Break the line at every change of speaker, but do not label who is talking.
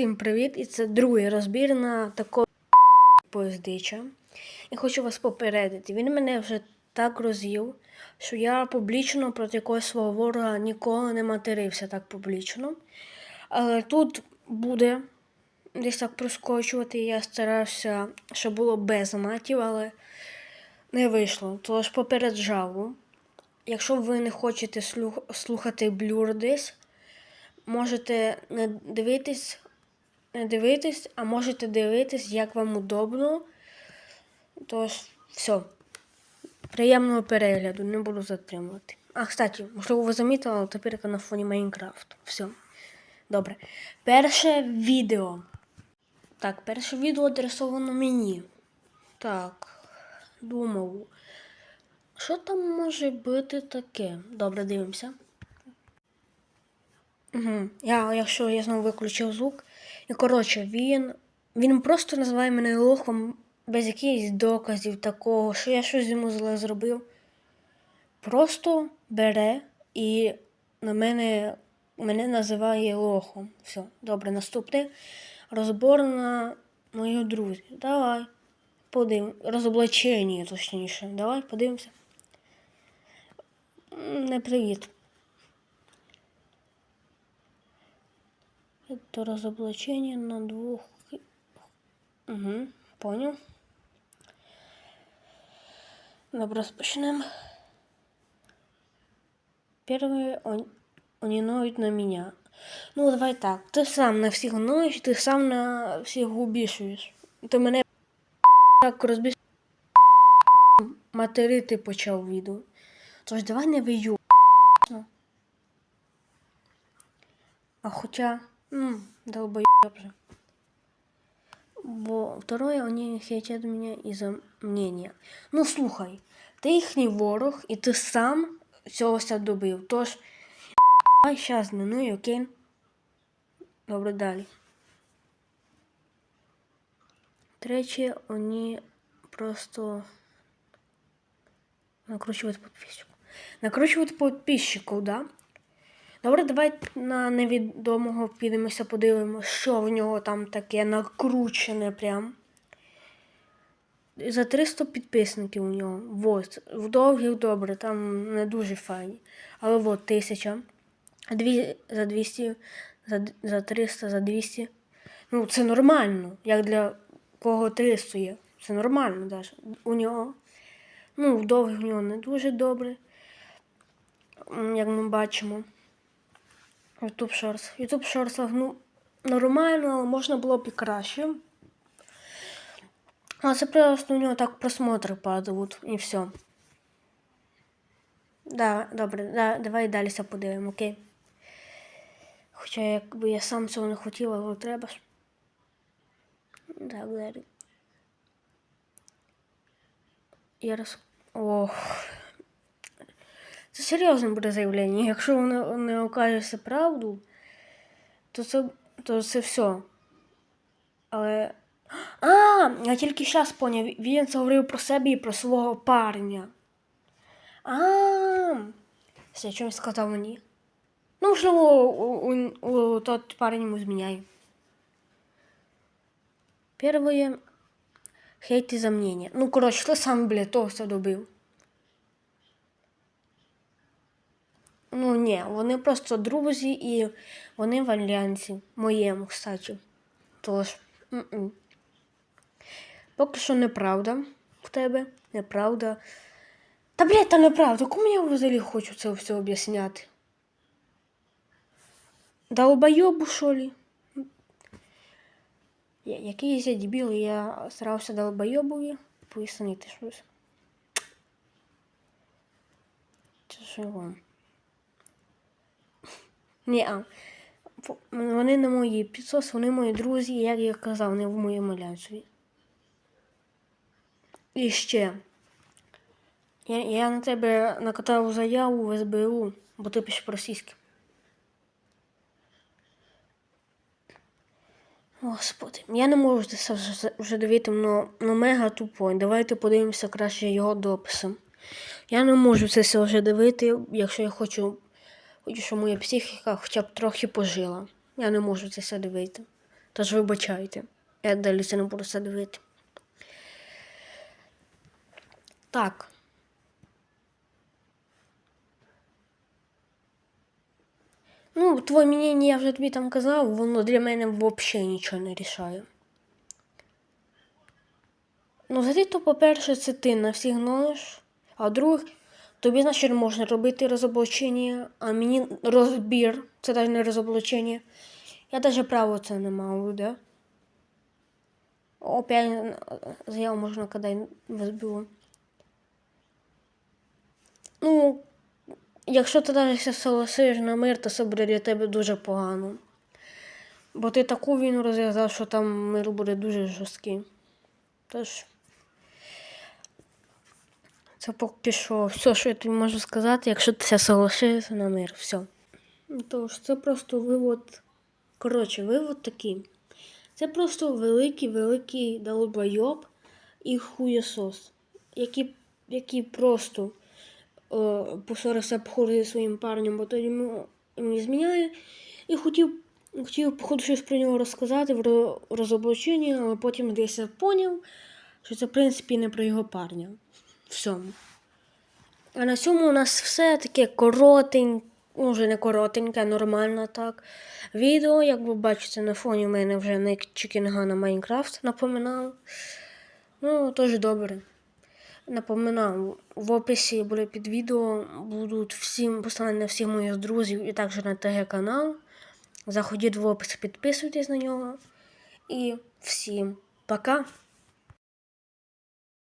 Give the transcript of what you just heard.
Всім привіт! І це другий розбір на такого поїздича. І хочу вас попередити. Він мене вже так роз'їв, що я публічно проти якогось свого ворога ніколи не матерився так публічно. Але тут буде десь так проскочувати. Я старався, щоб було без матів, але не вийшло. Тож попереджав. Якщо ви не хочете слухати блюр десь, можете не дивитись, дивитись, а можете дивитись, як вам удобно. Тож, все. Приємного перегляду, не буду затримувати. А, кстати, можливо, ви замітили, але тепер на фоні Майнкрафту. Все. Добре. Перше відео. Так, перше відео адресовано мені. Так, думав. Що там може бути таке? Добре, дивимося. Угу. Я, якщо я знову виключив звук. І коротше, він, він просто називає мене лохом без якихось доказів такого, що я щось йому зле зробив. Просто бере і на мене, мене називає лохом. Все, добре, наступне. Розбор на мою друзів. Давай. Подивимось. Розоблачення, точніше. Давай подивимося. Не привіт. Это разоблачение на двух... Угу, понял. Добро, розпочнемо. Первые, он, они ноют на меня. Ну, давай так. Ти сам на всіх ноєш, ти сам на всіх губішуєш. Ти мене так розбіш... Материти почав відео. Тож давай не вию. А хоча, ну, долбоёб же. Бо второе, они хейтят меня из-за мнения. Ну, слухай, ти їхній ворог, і ти сам цього ся добив. Тож, давай щас не ну, окей? Добре, далі. Третє, вони просто накручують підписчику. Накручують підписчику, да? Добре, давай на невідомого підемося, подивимося, що в нього там таке накручене прям. За 300 підписників у нього. Вот. В довгих добре, там не дуже файні. Але от тисяча. Дві, за 200, за, за 300, за 200. Ну, це нормально. Як для кого 300 є. Це нормально навіть. У нього. Ну, в довгих у нього не дуже добре. Як ми бачимо. YouTube Shorts. YouTube Shorts, ну, нормально, але можна було б і краще. А це просто у нього так просмотри падають і все. Да, добре, да, давай далі подивимо, окей. Хоча якби я сам цього не хотів, але треба ж. Так, далі. Я роз... Ох. Це серйозне буде заявлення. Якщо воно не окажеться правду, то це, то це все. Але. А, я тільки зараз поняв. Він це говорив про себе і про свого парня. А, все, він сказав мені. Ну, можливо, у, у, у, тот парень йому зміняє. Первое. Хейт за мнение. Ну, коротше, ти сам, блядь, того все добив. Ні, вони просто друзі і вони в альянсі. Моєму, кстати. Тож. м-м. Поки що неправда в тебе. Неправда. Та блядь, та неправда. Кому я взагалі хочу це все об'ясняти? Долбойобу, що ли? Я, якийсь я дебіл, я старався долбойобові пояснити щось. Це що вам? Ні, а. Вони не мої підсос, вони мої друзі, як я казав, не в моєму альянсові. І ще. Я, я на тебе накатав заяву в СБУ, бо ти пишеш російське. Господи, я не можу це вже, вже дивити, но мега тупо. Давайте подивимося краще його дописи. Я не можу це все вже дивити, якщо я хочу, щоб моя психіка хоча б трохи пожила. Я не можу це все дивити. Тож вибачайте. Я далі це не буду все дивити. Так. Ну, твоє мнение я вже тобі там казав, воно для мене взагалі нічого не рішає. Ну, взагалі, то, по-перше, це ти на всіх носиш, а друг, тобі, значить, можна робити розоблачення, а мені розбір, це навіть не розоблачення. Я навіть права це не мав, да? Опять заяву можна коли возбило. Ну, якщо ти навіть согласиш на мир, то це буде для тебе дуже погано. Бо ти таку війну розв'язав, що там мир буде дуже жорсткий. Тож. Це поки що все, що я тобі можу сказати, якщо ти все согласишся на мир. Все. Тож, це просто вивод. Коротше, вивод такий. Це просто великий-великий долбойоб і хуєсос, який, який просто е, поссорився походу зі своїм парнем, бо тоді йому, зміняє, і хотів, хотів походу щось про нього розказати в ро- розоблаченні, але потім десь поняв, що це в принципі не про його парня. Всьому. А на цьому у нас все таке коротеньке, ну вже не коротеньке, а нормально так. Відео, як ви бачите, на фоні в мене вже не Чікінга на Майнкрафт напоминав. Ну, теж добре. Напоминаю, в описі буде під відео будуть всім посилання всіх моїх друзів і також на ТГ канал. Заходіть в опис, підписуйтесь на нього. І всім пока!